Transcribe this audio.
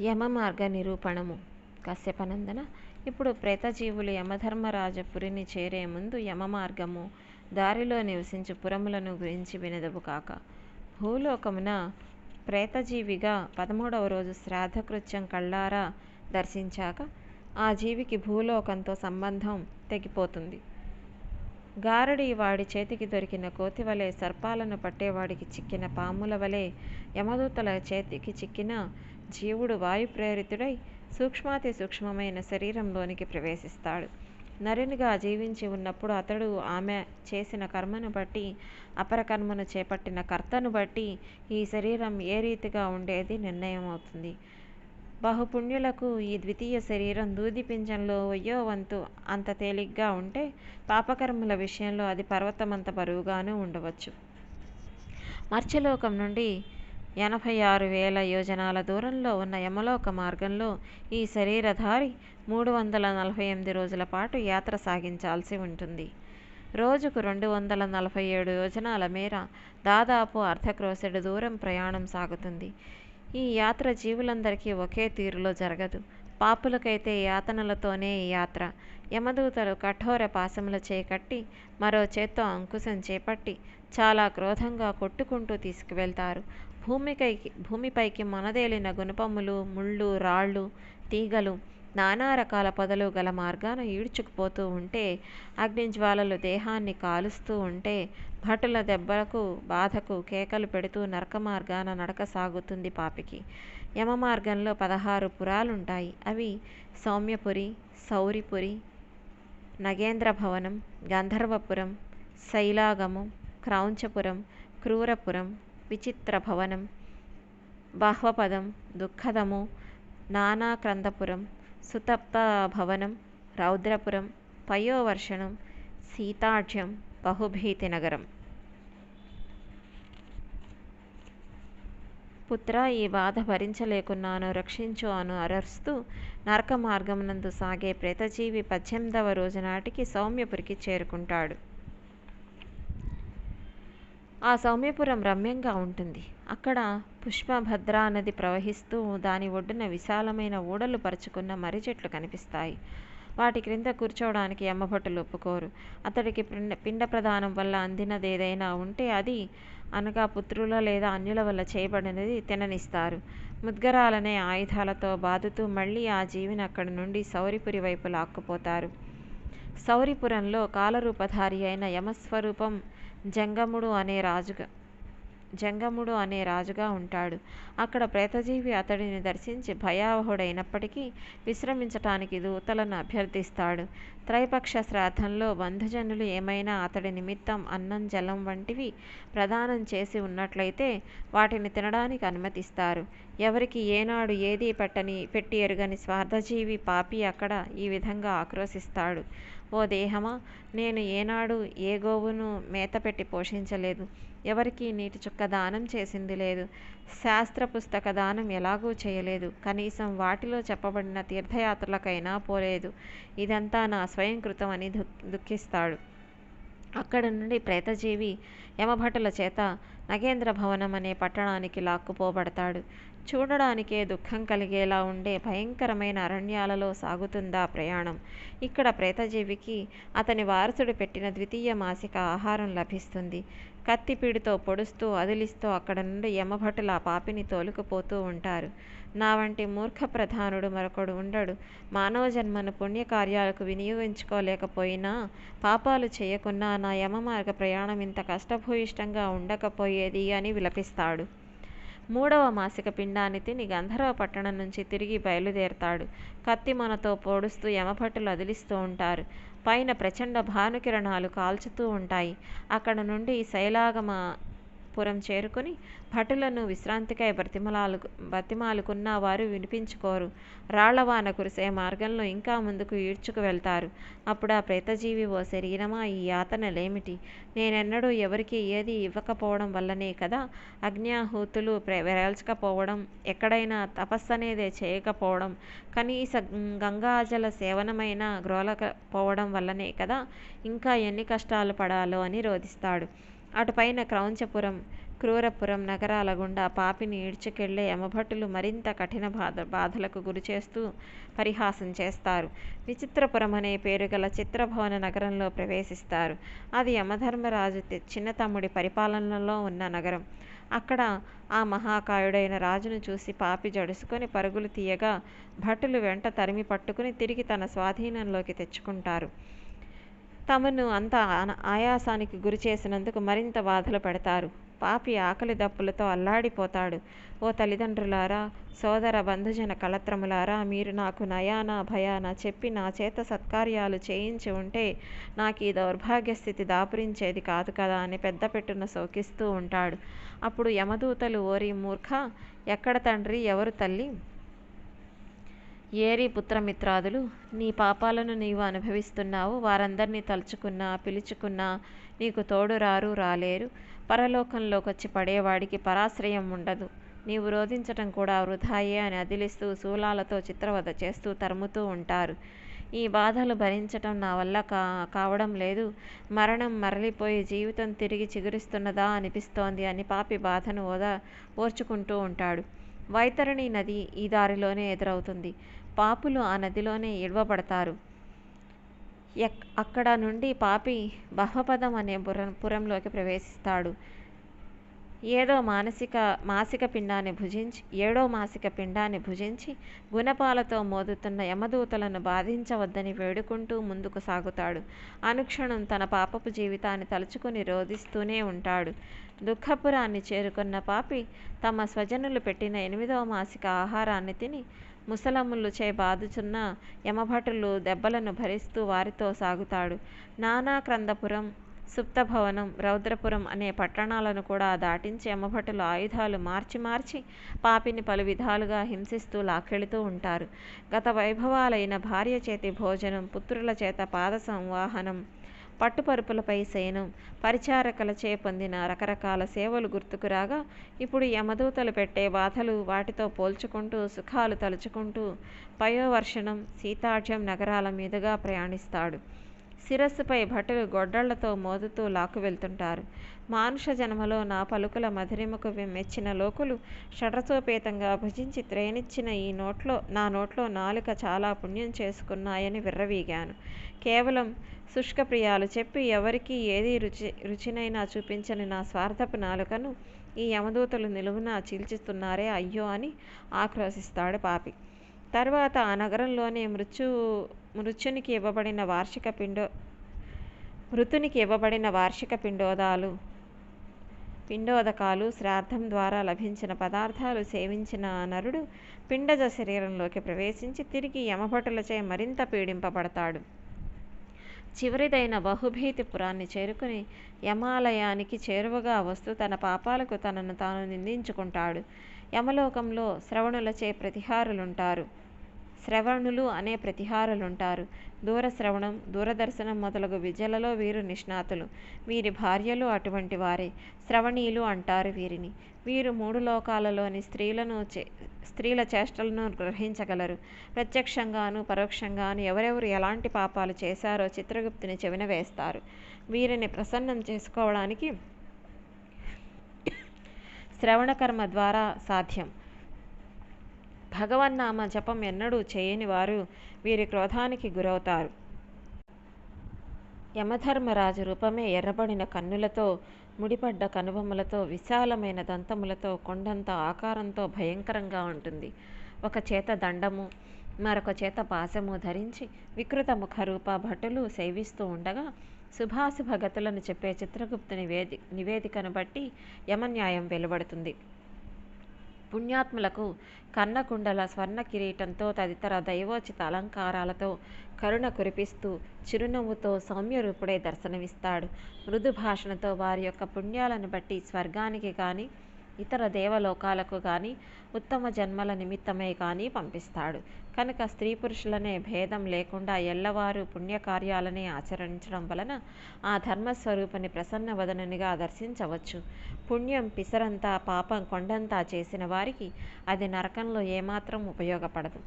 యమమార్గ నిరూపణము కశ్యపనందన ఇప్పుడు ప్రేతజీవులు యమధర్మరాజపురిని చేరే ముందు యమమార్గము దారిలో నివసించు పురములను గురించి వినదవు కాక. భూలోకమున ప్రేతజీవిగా పదమూడవ రోజు శ్రాద్ధకృత్యం కళ్ళారా దర్శించాక ఆ జీవికి భూలోకంతో సంబంధం తెగిపోతుంది. గారడి వాడి చేతికి దొరికిన కోతి వలె సర్పాలను పట్టేవాడికి చిక్కిన పాముల వలె యమదూతల చేతికి చిక్కిన జీవుడు వాయు ప్రేరితుడై సూక్ష్మాతి సూక్ష్మమైన శరీరంలోనికి ప్రవేశిస్తాడు. నరునిగా జీవించి ఉన్నప్పుడు అతడు ఆమె చేసిన కర్మను బట్టి అపర కర్మను చేపట్టిన కర్తను బట్టి ఈ శరీరం ఏ రీతిగా ఉండేది నిర్ణయం అవుతుంది బహుపుణ్యులకు ఈ ద్వితీయ శరీరం దూది పింజంలో వయ్యో వంతు అంత తేలిగ్గా ఉంటే పాపకర్మల విషయంలో అది పర్వతమంత బరువుగానూ ఉండవచ్చు. మర్చలోకం నుండి ఎనభై ఆరు వేల యోజనాల దూరంలో ఉన్న యమలోక మార్గంలో ఈ శరీరధారి మూడు వందల నలభై ఎనిమిది రోజుల పాటు యాత్ర సాగించాల్సి ఉంటుంది. రోజుకు రెండు వందల నలభై ఏడు యోజనాల మేర దాదాపు అర్ధక్రోసెడు దూరం ప్రయాణం సాగుతుంది. ఈ యాత్ర జీవులందరికీ ఒకే తీరులో జరగదు. పాపులకైతే యాతనలతోనే ఈ యాత్ర. యమదూతలు కఠోర పాశముల చేకట్టి మరో చేత్తో అంకుశం చేపట్టి చాలా క్రోధంగా కొట్టుకుంటూ తీసుకువెళ్తారు. భూమికైకి భూమిపైకి మనదేలిన గుణపములు ముళ్ళు రాళ్ళు తీగలు నానా రకాల పొదలు గల మార్గాన ఈడ్చుకుపోతూ ఉంటే అగ్నిజ్వాలలు దేహాన్ని కాలుస్తూ ఉంటే భటుల దెబ్బలకు బాధకు కేకలు పెడుతూ నరక మార్గాన నడక సాగుతుంది పాపికి. యమ మార్గంలో పదహారు పురాలుంటాయి. అవి సౌమ్యపురి సౌరిపురి నగేంద్ర భవనం గంధర్వపురం శైలాగము క్రౌంచపురం క్రూరపురం విచిత్ర భవనం బాహ్వపదం దుఃఖదము నానాక్రందపురం సుతప్త భవనం రౌద్రపురం పయోవర్షణం సీతాఢ్యం బహుభీతి నగరం పుత్ర ఈ బాధ భరించలేకున్నాను రక్షించు అను అరస్తూ నరక మార్గమునందు సాగే ప్రేతజీవి పద్దెనిమిదవ రోజు నాటికి సౌమ్యపురికి చేరుకుంటాడు. ఆ సౌమ్యపురం రమ్యంగా ఉంటుంది. అక్కడ పుష్పభద్రా నది ప్రవహిస్తూ దాని ఒడ్డున విశాలమైన ఊడలు పరుచుకున్న మర్రి చెట్లు కనిపిస్తాయి. వాటి క్రింద కూర్చోవడానికి అమ్మభట్టులు ఒప్పుకోరు. అతడికి పిండ పిండ ప్రదానం వల్ల అందినదేదైనా ఉంటే అది అనగా పుత్రుల లేదా అన్యుల వల్ల చేయబడినది తిననిస్తారు. ముద్గరాలనే ఆయుధాలతో బాదుతూ మళ్ళీ ఆ జీవిని అక్కడి నుండి సౌరిపురి వైపు లాక్కుపోతారు సౌరిపురంలో కాలరూపధారి అయిన యమస్వరూపం జంగముడు అనే రాజుగా జంగముడు అనే రాజుగా ఉంటాడు. అక్కడ ప్రేతజీవి అతడిని దర్శించి భయావహుడైనప్పటికీ విశ్రమించటానికి దూతలను అభ్యర్థిస్తాడు. త్రైపక్ష శ్రాద్ధంలో బంధుజనులు ఏమైనా అతడి నిమిత్తం అన్నం జలం వంటివి ప్రదానం చేసి ఉన్నట్లయితే వాటిని తినడానికి అనుమతిస్తారు. ఎవరికి ఏనాడు ఏదీ పెట్టని పెట్టి ఎరుగని స్వార్థజీవి పాపి అక్కడ ఈ విధంగా ఆక్రోశిస్తాడు. ఓ దేహమా నేను ఏనాడు ఏ గోవును మేత పెట్టి పోషించలేదు. ఎవరికి నీటి చుక్క దానం చేసింది లేదు. శాస్త్ర పుస్తక దానం ఎలాగూ చేయలేదు. కనీసం వాటిలో చెప్పబడిన తీర్థయాత్రలకైనా పోలేదు. ఇదంతా నా స్వయంకృతం అని దు దుఃఖిస్తాడు. అక్కడ నుండి ప్రేతజీవి యమభటుల చేత నగేంద్ర భవనం అనే పట్టణానికి లాక్కుపోబడతాడు. చూడడానికే దుఃఖం కలిగేలా ఉండే భయంకరమైన అరణ్యాలలో సాగుతుందా ప్రయాణం. ఇక్కడ ప్రేతజీవికి అతని వారసుడు పెట్టిన ద్వితీయ మాసిక ఆహారం లభిస్తుంది. కత్తిపీడితో పొడుస్తూ అదిలిస్తూ అక్కడ నుండి యమభటుల పాపిని తోలుకుపోతూ ఉంటారు. నా వంటి మూర్ఖ ప్రధానుడు మరొకడు ఉండడు. మానవ జన్మను పుణ్యకార్యాలకు వినియోగించుకోలేకపోయినా పాపాలు చేయకున్నా నా యమమార్గ ప్రయాణం ఇంత కష్టభూయిష్టంగా ఉండకపోయేది అని విలపిస్తాడు. మూడవ మాసిక పిండాన్ని తిని గంధర్వ పట్టణం నుంచి తిరిగి బయలుదేరతాడు. కత్తి మనతో పొడుస్తూ యమభట్టులు అదిలిస్తూ ఉంటారు. పైన ప్రచండ భానుకిరణాలు కాల్చుతూ ఉంటాయి. అక్కడ నుండి శైలాగమ పురం చేరుకుని భటులను విశ్రాంతికై బ్రతిమలాలు బ్రతిమాలుకున్న వారు వినిపించుకోరు. రాళ్ళవాన కురిసే మార్గంలో ఇంకా ముందుకు ఈడ్చుకు వెళ్తారు. అప్పుడు ఆ ప్రేతజీవి ఓ శరీరమా ఈ యాతనలేమిటి? నేనెన్నడూ ఎవరికి ఏది ఇవ్వకపోవడం వల్లనే కదా అగ్నిహూతులు వేల్చకపోవడం ఎక్కడైనా తపస్సనేదే చేయకపోవడం కనీస గంగాజల సేవనమైన గ్రోలకపోవడం వల్లనే కదా ఇంకా ఎన్ని కష్టాలు పడాలో అని రోధిస్తాడు. అటుపైన క్రౌంచపురం క్రూరపురం నగరాల గుండా పాపిని ఈడ్చుకెళ్ళే యమభటులు మరింత కఠిన బాధ బాధలకు గురిచేస్తూ పరిహాసం చేస్తారు. విచిత్రపురం అనే పేరుగల చిత్రభవన నగరంలో ప్రవేశిస్తారు. అది యమధర్మరాజు చిన్న తమ్ముడి పరిపాలనలో ఉన్న నగరం. అక్కడ ఆ మహాకాయుడైన రాజును చూసి పాపి జడుసుకొని పరుగులు తీయగా భటులు వెంట తరిమి పట్టుకుని తిరిగి తన స్వాధీనంలోకి తెచ్చుకుంటారు. తమను అంత ఆయాసానికి గురి చేసినందుకు మరింత బాధలు పెడతారు. పాపి ఆకలి దప్పులతో అల్లాడిపోతాడు. ఓ తల్లిదండ్రులారా సోదర బంధుజన కలత్రములారా మీరు నాకు నయాన భయాన చెప్పి నా చేత సత్కార్యాలు చేయించి ఉంటే నాకు ఈ దౌర్భాగ్య స్థితి దాపురించేది కాదు కదా అని పెద్ద పెట్టున శోకిస్తూ ఉంటాడు. అప్పుడు యమదూతలు ఓరి మూర్ఖ ఎక్కడ తండ్రి ఎవరు తల్లి? ఏరి పుత్రమిత్రాదులు నీ పాపాలను నీవు అనుభవిస్తున్నావు వారందరినీ తలుచుకున్నా పిలుచుకున్నా నీకు తోడు రారు రాలేరు. పరలోకంలోకొచ్చి పడేవాడికి పరాశ్రయం ఉండదు. నీవు రోధించటం కూడా వృధాయే అని అదిలిస్తూ శూలాలతో చిత్రవద చేస్తూ తరుముతూ ఉంటారు. ఈ బాధలు భరించటం నా వల్ల కా కావడం లేదు. మరణం మరలిపోయి జీవితం తిరిగి చిగురిస్తున్నదా అనిపిస్తోంది అని పాపి బాధను ఓదా ఓర్చుకుంటూ ఉంటాడు. వైతరణి నది ఈ దారిలోనే ఎదురవుతుంది. పాపులు ఆ నదిలోనే ఇడవబడతారు. ఎక్ అక్కడ నుండి పాపి బహ్వపదం అనే పురం పురంలోకి ప్రవేశిస్తాడు. ఏదో మానసిక మాసిక పిండాన్ని భుజించి ఏడో మాసిక పిండాన్ని భుజించి గుణపాలతో మోదుతున్న యమదూతలను బాధించవద్దని వేడుకుంటూ ముందుకు సాగుతాడు. అనుక్షణం తన పాపపు జీవితాన్ని తలుచుకుని రోధిస్తూనే ఉంటాడు. దుఃఖపురాన్ని చేరుకున్న పాపి తమ స్వజనులు పెట్టిన ఎనిమిదవ మాసిక ఆహారాన్ని తిని ముసలమ్ములు చే బాదుచున్న యమభటులు దెబ్బలను భరిస్తూ వారితో సాగుతాడు. నానా క్రందపురం సుప్తభవనం రౌద్రపురం అనే పట్టణాలను కూడా దాటించి యమభటులు ఆయుధాలు మార్చి మార్చి పాపిని పలు విధాలుగా హింసిస్తూ లాక్కెళుతూ ఉంటారు. గత వైభవాలైన భార్య చేతి భోజనం పుత్రుల చేత పాద సంవాహనం పట్టుపరుపులపై శయనం పరిచారకలచే పొందిన రకరకాల సేవలు గుర్తుకు రాగా ఇప్పుడు యమదూతలు పెట్టే బాధలు వాటితో పోల్చుకుంటూ సుఖాలు తలుచుకుంటూ పయోవర్షణం సీతాఢ్యం నగరాల మీదుగా ప్రయాణిస్తాడు. శిరస్సుపై భటులు గొడ్డళ్ళతో మోదుతూ లాక్కు వెళ్తుంటారు. మానుష జన్మలో నా పలుకుల మధురిమకు మెచ్చిన లోకులు షడ్రసోపేతంగా భుజించి త్రేనిచ్చిన ఈ నోట్లో నా నోట్లో నాలుక చాలా పుణ్యం చేసుకున్నాయని విర్రవీగాను. కేవలం శుష్కప్రియాలు చెప్పి ఎవరికి ఏది రుచి రుచినైనా చూపించని నా స్వార్థపు నాలుకను ఈ యమదూతలు నిలువున చీల్చిస్తున్నారే అయ్యో అని ఆక్రోశిస్తాడు పాపి. తర్వాత ఆ నగరంలోనే మృత్యు మృత్యునికి ఇవ్వబడిన వార్షిక పిండో మృతునికి ఇవ్వబడిన వార్షిక పిండోదాలు పిండోదకాలు శ్రాద్ధం ద్వారా లభించిన పదార్థాలు సేవించిన నరుడు పిండజ శరీరంలోకి ప్రవేశించి తిరిగి యమభటులచే మరింత పీడింపబడతాడు. చివరిదైన బహుభీతిపురాన్ని చేరుకుని యమాలయానికి చేరువగా వస్తూ తన పాపాలకు తనను తాను నిందించుకుంటాడు. యమలోకంలో శ్రవణులచే ప్రతిహారులుంటారు. శ్రవణులు అనే ప్రతిహారులుంటారు. దూరశ్రవణం దూరదర్శనం మొదలగు విద్యలలో వీరు నిష్ణాతులు. వీరి భార్యలు అటువంటి వారే. శ్రవణీయులు అంటారు వీరిని. వీరు మూడు లోకాలలోని స్త్రీలను స్త్రీల చేష్టలను గ్రహించగలరు. ప్రత్యక్షంగాను పరోక్షంగాను ఎవరెవరు ఎలాంటి పాపాలు చేశారో చిత్రగుప్తుని చెవిన వేస్తారు. వీరిని ప్రసన్నం చేసుకోవడానికి శ్రవణకర్మ ద్వారా సాధ్యం. భగవన్నామ జపం ఎన్నడూ చేయని వారు వీరి క్రోధానికి గురవుతారు. యమధర్మరాజు రూపమే ఎర్రబడిన కన్నులతో ముడిపడ్డ కనుబొమ్మలతో విశాలమైన దంతములతో కొండంత ఆకారంతో భయంకరంగా ఉంటుంది. ఒక చేత దండము మరొక చేత పాశము ధరించి వికృత ముఖరూప భటులు సేవిస్తూ ఉండగా శుభాశుభ గతులను చెప్పే చిత్రగుప్తుని వేది నివేదికను బట్టి యమన్యాయం వెలువడుతుంది. పుణ్యాత్ములకు కన్నకుండల స్వర్ణ కిరీటంతో తదితర దైవోచిత అలంకారాలతో కరుణ కురిపిస్తూ చిరునవ్వుతో సౌమ్యరూపుడే దర్శనమిస్తాడు. మృదు భాషణతో వారి యొక్క పుణ్యాలను బట్టి స్వర్గానికి కానీ ఇతర దేవలోకాలకు కానీ ఉత్తమ జన్మల నిమిత్తమే కానీ పంపిస్తాడు. కనుక స్త్రీ పురుషులనే భేదం లేకుండా ఎల్లవారు పుణ్యకార్యాలనే ఆచరించడం వలన ఆ ధర్మస్వరూపుని ప్రసన్నవదనునిగా దర్శించవచ్చు. పుణ్యం పిసరంతా పాపం కొండంతా చేసిన వారికి అది నరకంలో ఏమాత్రం ఉపయోగపడదు.